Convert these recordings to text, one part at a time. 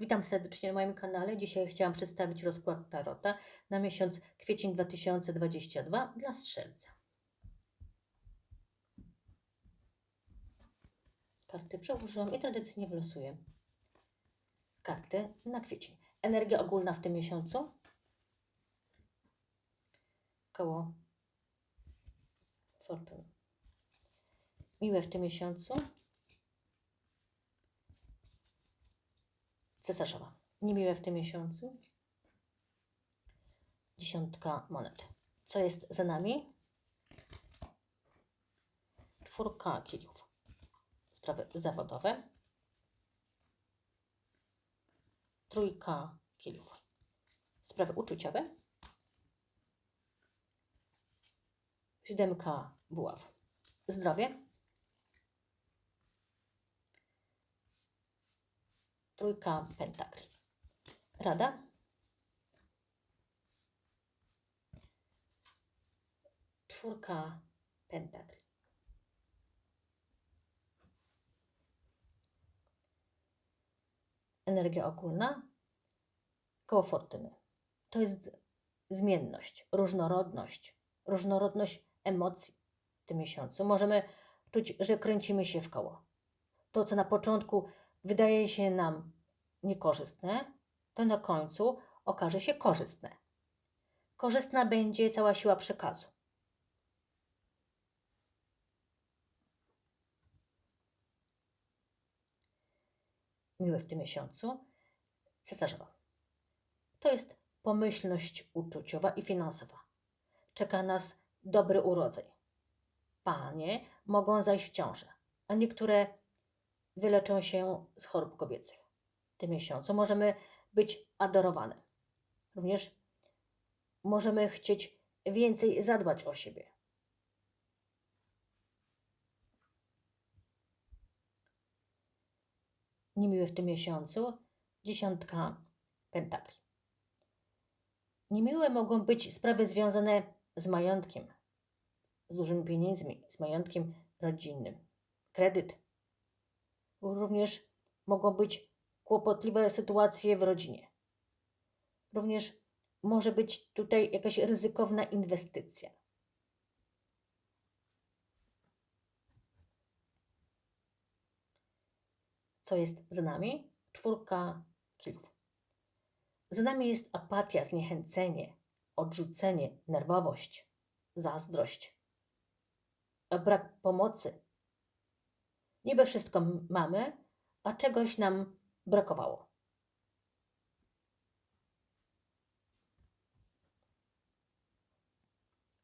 Witam serdecznie na moim kanale. Dzisiaj chciałam przedstawić rozkład Tarota na miesiąc kwiecień 2022 dla Strzelca. Karty przełożyłam i tradycyjnie wylosuję karty na kwiecień. Energia ogólna w tym miesiącu. Koło Fortuny. Miłe w tym miesiącu. Cesarzowa. Niemiłe w tym miesiącu. Dziesiątka monet. Co jest za nami? Czwórka kielichów. Sprawy zawodowe. Trójka kielichów. Sprawy uczuciowe. Siódemka buław. Zdrowie. Trójka pentakli. Rada. Czwórka pentakli. Energia ogólna. Koło fortuny. To jest zmienność, różnorodność, różnorodność emocji w tym miesiącu. Możemy czuć, że kręcimy się w koło. To, co na początku wydaje się nam niekorzystne, to na końcu okaże się korzystne. Korzystna będzie cała siła przekazu. Miły w tym miesiącu cesarzowa. To jest pomyślność uczuciowa i finansowa. Czeka nas dobry urodzeń. Panie mogą zajść w ciążę, a niektóre wyleczą się z chorób kobiecych. W tym miesiącu możemy być adorowane. Również możemy chcieć więcej zadbać o siebie. Niemiłe w tym miesiącu dziesiątka pentakli. Niemiłe mogą być sprawy związane z majątkiem, z dużymi pieniędzmi, z majątkiem rodzinnym, kredyt, Również mogą być kłopotliwe sytuacje w rodzinie. Również może być tutaj jakaś ryzykowna inwestycja. Co jest za nami? Czwórka kilów. Za nami jest apatia, zniechęcenie, odrzucenie, nerwowość, zazdrość, brak pomocy, Niby wszystko mamy, a czegoś nam brakowało.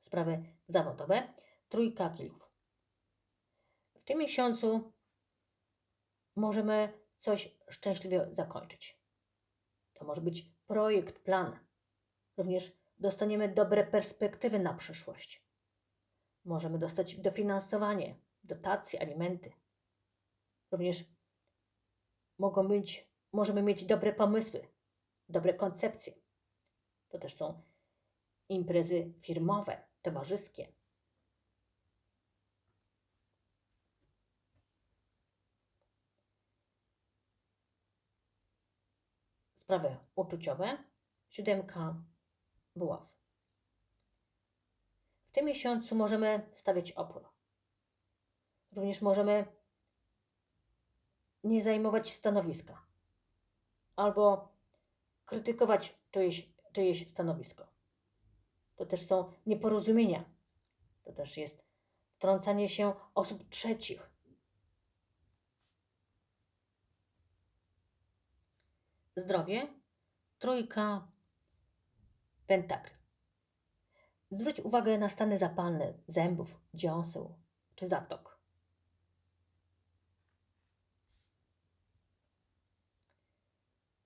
Sprawy zawodowe. Trójka kielichów. W tym miesiącu możemy coś szczęśliwie zakończyć. To może być projekt, plan. Również dostaniemy dobre perspektywy na przyszłość. Możemy dostać dofinansowanie, dotacje, alimenty. Również mogą być, możemy mieć dobre pomysły, dobre koncepcje. To też są imprezy firmowe, towarzyskie. Sprawy uczuciowe. Siódemka buław. W tym miesiącu możemy stawiać opór. Również możemy nie zajmować stanowiska albo krytykować czyjeś, czyjeś stanowisko. To też są nieporozumienia. To też jest wtrącanie się osób trzecich. Zdrowie. Trójka pentakli. Zwróć uwagę na stany zapalne zębów, dziąseł czy zatok.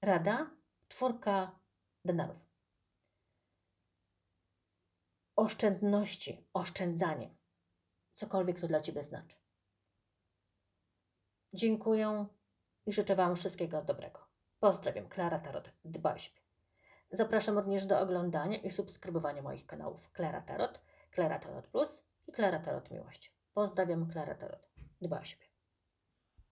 Rada, czwórka denarów. Oszczędności, oszczędzanie. Cokolwiek to dla Ciebie znaczy. Dziękuję i życzę Wam wszystkiego dobrego. Pozdrawiam, Klara Tarot. Dbaj o. Zapraszam również do oglądania i subskrybowania moich kanałów Klara Tarot, Klara Tarot Plus i Klara Tarot Miłość. Pozdrawiam, Klara Tarot. Dbaj o siebie.